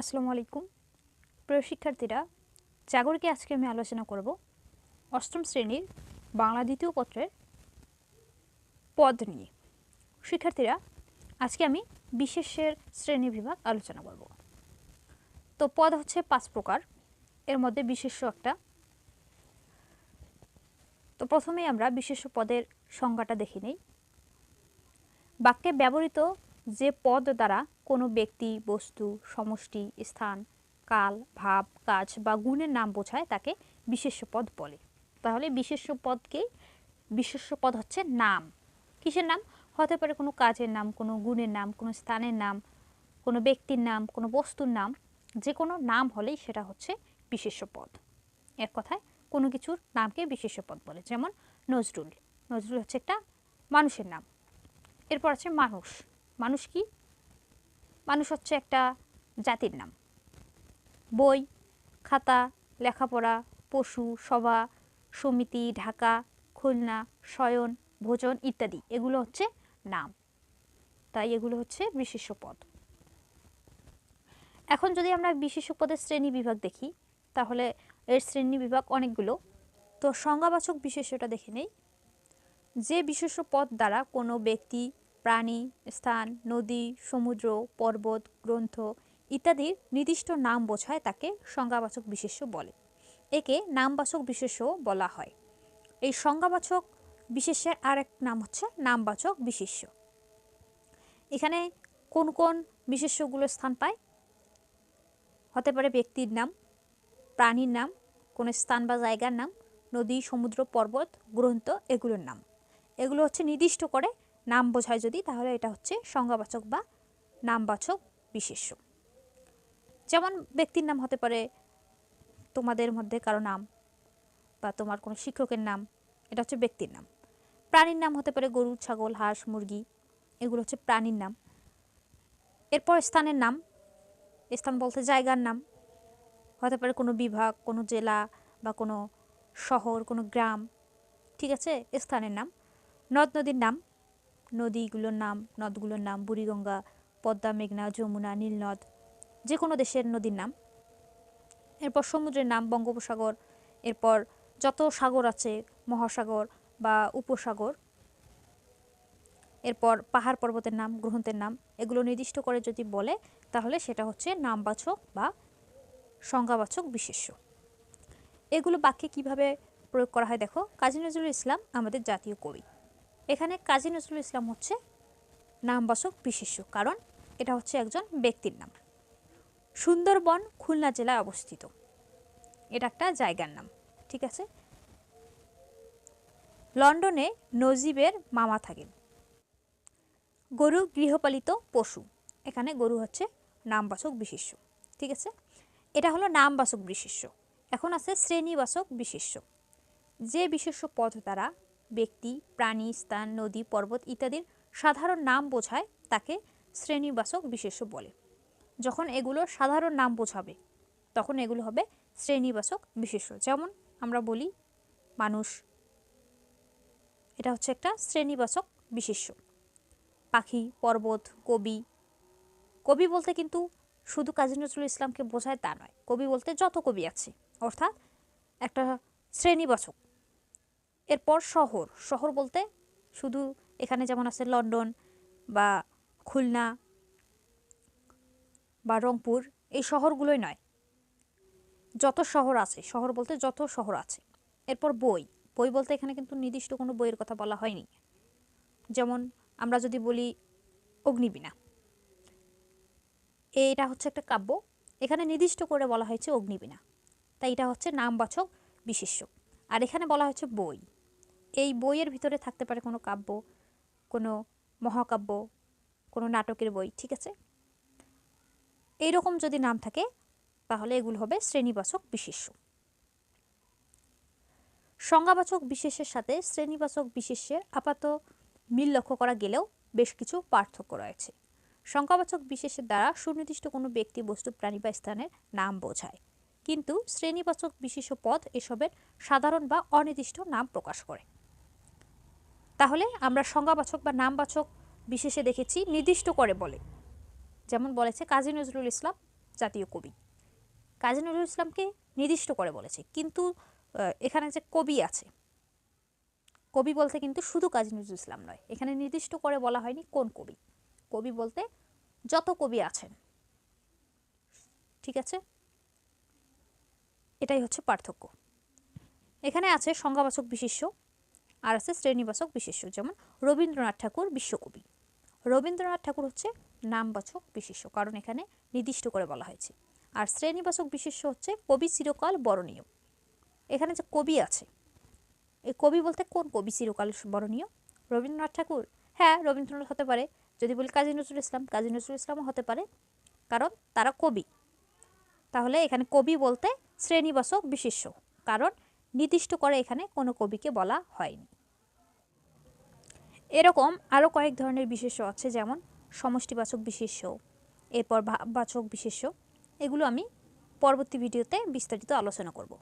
আসসালামু আলাইকুম। প্রিয় শিক্ষার্থীরা, জাগরকে আজকে আমি আলোচনা করব অষ্টম শ্রেণির বাংলা দ্বিতীয় পত্রের পদ নিয়ে। শিক্ষার্থীরা, আজকে আমি বিশেষের শ্রেণি বিভাগ আলোচনা করব। তো পদ হচ্ছে পাঁচ প্রকার, এর মধ্যে বিশেষ্য একটা। তো প্রথমেই আমরা বিশেষ্য পদের সংজ্ঞাটা দেখে নেই। বাক্যে ব্যবহৃত যে পদ দ্বারা কোনো ব্যক্তি, বস্তু, সমষ্টি, স্থান, কাল, ভাব, কাজ বা গুণের নাম বোঝায়, তাকে বিশেষ্য পদ বলে। তাহলে বিশেষ্য পদকেই বিশেষ্য পদ হচ্ছে নাম। কিসের নাম? হতে পারে কোনো কাজের নাম, কোনো গুণের নাম, কোনো স্থানের নাম, কোনো ব্যক্তির নাম, কোনো বস্তুর নাম, যে কোনো নাম হলেই সেটা হচ্ছে বিশেষ্য পদ। এক কথায় কোনো কিছুর নামকে বিশেষ্য পদ বলে, যেমন নজরুল। নজরুল হচ্ছে একটা মানুষের নাম। এরপর আছে মানুষ। মানুষ কি? মানুষ হচ্ছে একটা জাতির নাম। বই, খাতা, লেখাপড়া, পশু, সভা, সমিতি, ঢাকা, খুলনা, শয়ন, ভোজন ইত্যাদি, এগুলো হচ্ছে নাম। তাই এগুলো হচ্ছে বিশেষ্য পদ। এখন যদি আমরা বিশেষ্য পদের শ্রেণি বিভাগ দেখি, তাহলে এর শ্রেণি বিভাগ অনেকগুলো। তো সংজ্ঞাবাচক বিশেষ্যটা দেখে নেই। যে বিশেষ্য পদ দ্বারা কোনো ব্যক্তি প্রাণী, স্থান, নদী, সমুদ্র, পর্বত, গ্রন্থ ইত্যাদির নির্দিষ্ট নাম বোঝায় তাকে সংজ্ঞাবাচক বিশেষ্য বলে। একে নামবাচক বিশেষ্য বলা হয়। এই সংজ্ঞাবাচক বিশেষ্যের আর এক নাম হচ্ছে নামবাচক বিশেষ্য। এখানে কোন কোন বিশেষ্যগুলো স্থান পায়? হতে পারে ব্যক্তির নাম, প্রাণীর নাম, কোনো স্থান বা জায়গার নাম, নদী, সমুদ্র, পর্বত, গ্রন্থ, এগুলোর নাম। এগুলো হচ্ছে নির্দিষ্ট করে নাম বোঝায় যদি, তাহলে এটা হচ্ছে সংজ্ঞাবাচক বা নামবাচক বিশেষ্য। যেমন ব্যক্তির নাম হতে পারে তোমাদের মধ্যে কারও নাম বা তোমার কোনো শিক্ষকের নাম, এটা হচ্ছে ব্যক্তির নাম। প্রাণীর নাম হতে পারে গরু, ছাগল, হাঁস, মুরগি, এগুলো হচ্ছে প্রাণীর নাম। এরপর স্থানের নাম, স্থান বলতে জায়গার নাম। হতে পারে কোনো বিভাগ, কোনো জেলা বা কোনো শহর, কোনো গ্রাম, ঠিক আছে? স্থানের নাম। নদ, নদীর নাম। নদীগুলোর নাম, নদগুলোর নাম, বুড়িগঙ্গা, পদ্মা, মেঘনা, যমুনা, নীলনদ যে কোনো দেশের নদীর নাম। এরপর সমুদ্রের নাম বঙ্গোপসাগর, এরপর যত সাগর আছে, মহাসাগর বা উপসাগর, এরপর পাহাড় পর্বতের নাম, গ্রন্থের নাম, এগুলো নির্দিষ্ট করে যদি বলে, তাহলে সেটা হচ্ছে নামবাচক বা সংজ্ঞাবাচক বিশেষ্য। এগুলো বাক্যে কীভাবে প্রয়োগ করা হয় দেখো। কাজী নজরুল ইসলাম, আমাদের জাতীয় কবি। এখানে কাজী নজরুল ইসলাম হচ্ছে নামবাচক বিশেষ্য, কারণ এটা হচ্ছে একজন ব্যক্তির নাম। সুন্দরবন খুলনা জেলায় অবস্থিত। এটা একটা জায়গার নাম, ঠিক আছে? লন্ডনে নজিবের মামা থাকেন। গরু গৃহপালিত পশু, এখানে গরু হচ্ছে নামবাচক বিশেষ্য, ঠিক আছে? এটা হলো নামবাচক বিশেষ্য। এখন আছে শ্রেণীবাচক বিশেষ্য। যে বিশেষ্য পদ দ্বারা ব্যক্তি, প্রাণী, স্থান, নদী, পর্বত ইত্যাদির সাধারণ নাম বোঝায় তাকে শ্রেণীবাচক বিশেষ্য বলে। যখন এগুলো সাধারণ নাম বোঝাবে, তখন এগুলো হবে শ্রেণীবাচক বিশেষ্য। যেমন আমরা বলি মানুষ, এটা হচ্ছে একটা শ্রেণীবাচক বিশেষ্য। পাখি, পর্বত, কবি কবি বলতে কিন্তু শুধু কাজী নজরুল ইসলামকে বোঝায় তা নয়, কবি বলতে যত কবি আছে, অর্থাৎ একটা শ্রেণীবাচক এরপর শহর। শহর বলতে শুধু এখানে যেমন আছে লন্ডন বা খুলনা বা রংপুর, এই শহরগুলোই নয়। যত শহর আছে, শহর বলতে যত শহর আছে। এরপর বই। বই বলতে এখানে কিন্তু নির্দিষ্ট কোনো বইয়ের কথা বলা হয়নি। যেমন আমরা যদি বলি অগ্নিবীণা। এটা হচ্ছে একটা কাব্য। এখানে নির্দিষ্ট করে বলা হয়েছে অগ্নিবীণা। তাই এটা হচ্ছে নামবাচক বিশেষ্য আর এখানে বলা হয়েছে বই। এই বইয়ের ভিতরে থাকতে পারে কোনো কাব্য, কোনো মহাকাব্য, কোনো নাটকের বই, ঠিক আছে? এইরকম যদি নাম থাকে, তাহলে এগুলো হবে শ্রেণীবাচক বিশেষ্য। সংজ্ঞাবাচক বিশেষের সাথে শ্রেণীবাচক বিশেষ্যের আপাত মিল লক্ষ্য করা গেলেও বেশ কিছু পার্থক্য রয়েছে। সংখ্যাবাচক বিশেষের দ্বারা সুনির্দিষ্ট কোনো ব্যক্তি, বস্তু, প্রাণী বা স্থানের নাম বোঝায়। কিন্তু শ্রেণীবাচক বিশেষ পদ এসবের সাধারণ বা অনির্দিষ্ট নাম প্রকাশ করে। তাহলে আমরা সংজ্ঞাবাচক বা নামবাচক বিশেষে দেখেছি নির্দিষ্ট করে বলে। যেমন বলেছে কাজী নজরুল ইসলাম জাতীয় কবি। কাজী নজরুল ইসলামকে নির্দিষ্ট করে বলেছে, কিন্তু এখানে যে কবি আছে, কবি বলতে কিন্তু শুধু কাজী নজরুল ইসলাম নয়, এখানে নির্দিষ্ট করে বলা হয়নি কোন কবি। কবি বলতে যত কবি আছেন, ঠিক আছে? এটাই হচ্ছে পার্থক্য। এখানে আছে সংজ্ঞাবাচক বিশেষ্য আর আছে শ্রেণীবাচক বিশেষ্য যেমন রবীন্দ্রনাথ ঠাকুর বিশ্বকবি। রবীন্দ্রনাথ ঠাকুর হচ্ছে নামবাচক বিশেষ্য কারণ এখানে নির্দিষ্ট করে বলা হয়েছে। আর শ্রেণীবাচক বিশেষ্য হচ্ছে কবি চিরকাল বরণীয়। এখানে যে কবি আছে, এই কবি বলতে কোন কবি চিরকাল বরণীয়? রবীন্দ্রনাথ ঠাকুর? হ্যাঁ রবীন্দ্রনাথ হতে পারে। যদি বলি কাজী নজরুল ইসলাম, কাজী নজরুল ইসলামও হতে পারে, কারণ তারা কবি। তাহলে এখানে কবি বলতে শ্রেণীবাচক বিশেষ্য কারণ নির্দিষ্ট করে এখানে কোনো কবিকে বলা হয়নি। এরকম আরও কয়েক ধরনের বিশেষ্য আছে, যেমন সমষ্টিবাচক বিশেষ্য এরপর ভাববাচক বিশেষ্য এগুলো আমি পরবর্তী ভিডিওতে বিস্তারিত আলোচনা করব।